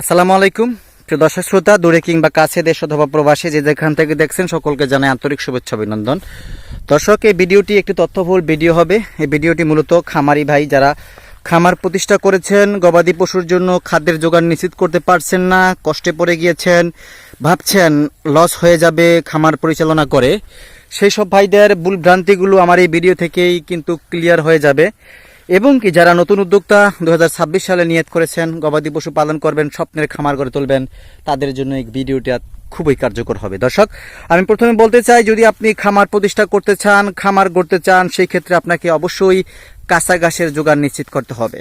আসসালামু আলাইকুম। প্রিয় দর্শক শ্রোতা, দূরে কিংবা কাছে দেশ অথবা প্রবাসী যে যেখান থেকে দেখছেন, সকলকে জানাই আন্তরিক শুভেচ্ছা, অভিনন্দন। দর্শক, এই ভিডিওটি একটি তথ্যবহুল ভিডিও হবে। এই ভিডিওটি মূলত খামারি ভাই যারা খামার প্রতিষ্ঠা করেছেন, গবাদি পশুর জন্য খাদ্যের যোগান নিশ্চিত করতে পারছেন না, কষ্টে পড়ে গিয়েছেন, ভাবছেন লস হয়ে যাবে, খামার পরিচালনা করে। সেই সব ভাইদের ভুল ভ্রান্তিগুলো আমার এই ভিডিও থেকেই কিন্তু ক্লিয়ার হয়ে যাবে। এবং কি যারা নতুন উদ্যোক্তা দু হাজার ছাব্বিশ সালে নিয়ত করেছেন, গবাদি পশু পালন করবেন, স্বপ্নের খামার গড়ে তুলবেন, তাদের জন্য এই ভিডিওটা খুবই কার্যকর হবে। দর্শক, আমি প্রথমে বলতে চাই, যদি আপনি খামার প্রতিষ্ঠা করতে চান, খামার গড়তে চান, সেই ক্ষেত্রে আপনাকে অবশ্যই কাঁচা ঘাসের যোগান নিশ্চিত করতে হবে।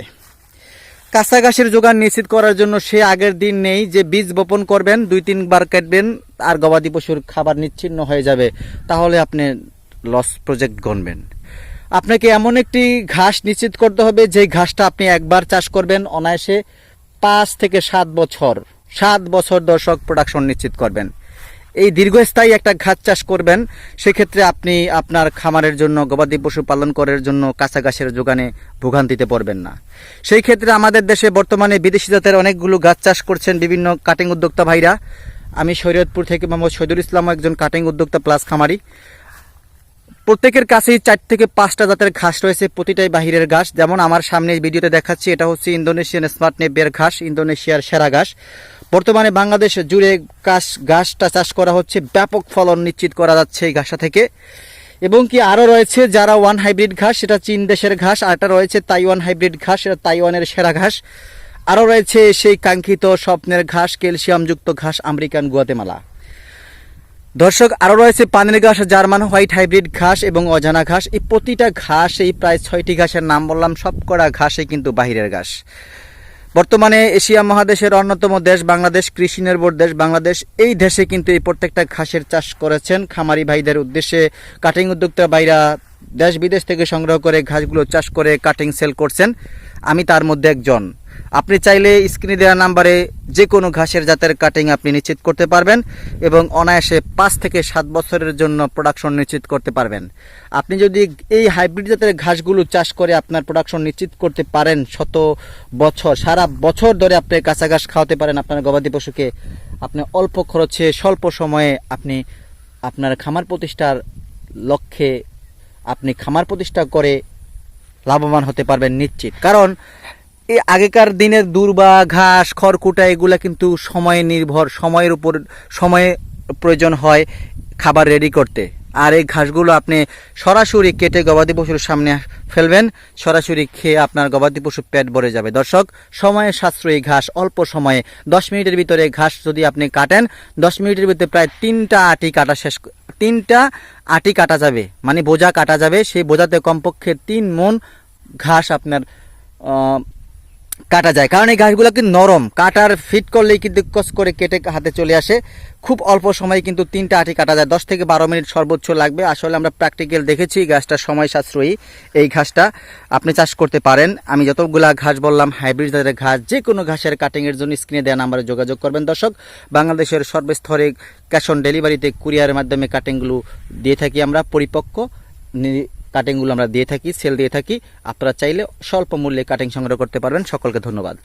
কাঁচা ঘাসের যোগান নিশ্চিত করার জন্য সে আগের দিন নেই যে বীজ বপন করবেন, দুই তিনবার কাটবেন, আর গবাদি পশুর খাবার নিচ্ছিন্ন হয়ে যাবে। তাহলে আপনি লস প্রজেক্ট গণবেন। আপনাকে এমন একটি ঘাস নিশ্চিত করতে হবে, যে ঘাসটা আপনি একবার চাষ করবেন, অনায়াসে পাঁচ থেকে সাত বছর সাত বছর দর্শক প্রোডাকশন নিশ্চিত করবেন। এই দীর্ঘস্থায়ী একটা ঘাস চাষ করবেন, সেক্ষেত্রে আপনি আপনার খামারের জন্য, গবাদি পশু পালন করার জন্য কাঁচা ঘাসের যোগানে ভোগান্তিতে পড়বেন না। সেই ক্ষেত্রে আমাদের দেশে বর্তমানে বিদেশি জাতের অনেকগুলো গাছ চাষ করছেন বিভিন্ন কাটিং উদ্যোক্তা ভাইরা। আমি শরীয়তপুর থেকে মোহাম্মদ শহীদুল ইসলাম একজন কাটিং উদ্যোক্তা প্লাস খামারি। প্রত্যেকের কাছেই চার থেকে পাঁচটা জাতের ঘাস রয়েছে, প্রতিটাই বাহিরের ঘাস। যেমন আমার সামনে ভিডিওতে দেখাচ্ছি, এটা হচ্ছে ইন্দোনেশিয়ান স্মার্ট নেবের ঘাস, ইন্দোনেশিয়ার সেরা ঘাস। বর্তমানে বাংলাদেশ জুড়ে ঘাস ঘাসটা চাষ করা হচ্ছে, ব্যাপক ফলন নিশ্চিত করা যাচ্ছে এই ঘাসটা থেকে। এবং কি আরও রয়েছে, যারা ওয়ান হাইব্রিড ঘাস সেটা চীন দেশের ঘাস, আর একটা রয়েছে তাইওয়ান হাইব্রিড ঘাস সেটা তাইওয়ানের সেরা ঘাস। আরও রয়েছে সেই কাঙ্ক্ষিত স্বপ্নের ঘাস, ক্যালসিয়ামযুক্ত ঘাস, আমেরিকান গুয়াতেমালা। দর্শক, আরও রয়েছে পানির ঘাস, জার্মান হোয়াইট হাইব্রিড ঘাস এবং অজানা ঘাস। এই প্রতিটা ঘাস এই প্রায় ছয়টি ঘাসের নাম বললাম, সবকটা ঘাসই কিন্তু বাহিরের ঘাস। বর্তমানে এশিয়া মহাদেশের অন্যতম দেশ বাংলাদেশ, কৃষি নির্ভর দেশ বাংলাদেশ। এই দেশে কিন্তু এই প্রত্যেকটা ঘাসের চাষ করেছেন। খামারি ভাইদের উদ্দেশ্যে কাটিং উদ্যোক্তা ভাইরা দেশ বিদেশ থেকে সংগ্রহ করে ঘাসগুলো চাষ করে কাটিং সেল করছেন। আমি তার মধ্যে একজন। আপনি চাইলে স্ক্রিনে দেওয়া নাম্বারে যে কোনো ঘাসের জাতের কাটিং আপনি নিশ্চিত করতে পারবেন এবং অনায়াসে পাঁচ থেকে সাত বছরের জন্য প্রোডাকশন নিশ্চিত করতে পারবেন। আপনি যদি এই হাইব্রিড জাতের ঘাসগুলো চাষ করে আপনার প্রোডাকশন নিশ্চিত করতে পারেন শত বছর, সারা বছর ধরে আপনি কাঁচা ঘাস খাওয়াতে পারেন আপনার গবাদি পশুকে, আপনি অল্প খরচে, স্বল্প সময়ে আপনি আপনার খামার প্রতিষ্ঠার লক্ষ্যে আপনি খামার প্রতিষ্ঠা করে লাভবান হতে পারবেন নিশ্চিত। কারণ এই আগেকার দিনের দুর্বা, ঘাস, খড়কুটা, এগুলা কিন্তু সময় নির্ভর, সময়ের উপর, সময়ে প্রয়োজন হয় খাবার রেডি করতে। আর এই ঘাসগুলো আপনি সরাসরি কেটে গবাদি পশুর সামনে ফেলবেন, সরাসরি খেয়ে আপনার গবাদি পশু পেট ভরে যাবে। দর্শক সময়ের সাশ্রয়ী ঘাস, অল্প সময়ে। দশ মিনিটের ভিতরে ঘাস যদি আপনি কাটেন, দশ মিনিটের ভিতরে প্রায় তিনটা আটি কাটা শেষ তিনটা আটি কাটা যাবে। মানে বোঝা কাটা যাবে, সেই বোঝাতে কমপক্ষে তিন মন ঘাস আপনার কাটা যায়। কারণ এই ঘাসগুলো কিন্তু নরম। কাটার ফিট করলেই কিন্তু কস করে কেটে হাতে চলে আসে। খুব অল্প সময়ে কিন্তু তিনটা আটি কাটা যায়। দশ থেকে বারো মিনিট সর্বোচ্চ লাগবে। আসলে আমরা প্র্যাকটিক্যাল দেখেছি ঘাসটা সময় সাশ্রয়ী এই ঘাসটা আপনি চাষ করতে পারেন। আমি যতগুলা ঘাস বললাম হাইব্রিড জাতের ঘাস যে কোনো ঘাসের কাটিংয়ের জন্য স্ক্রিনে দেওয়া নাম্বারে যোগাযোগ করবেন। দর্শক, বাংলাদেশের সর্বস্তরে ক্যাশ অন ডেলিভারিতে কুরিয়ারের মাধ্যমে কাটিংগুলো দিয়ে থাকি আমরা। পরিপক্ক কাটিংগুলো আমরা দিয়ে থাকি সেল দিয়ে থাকি। আপনারা চাইলে স্বল্প মূল্যে কাটিং সংগ্রহ করতে পারবেন। সকলকে ধন্যবাদ।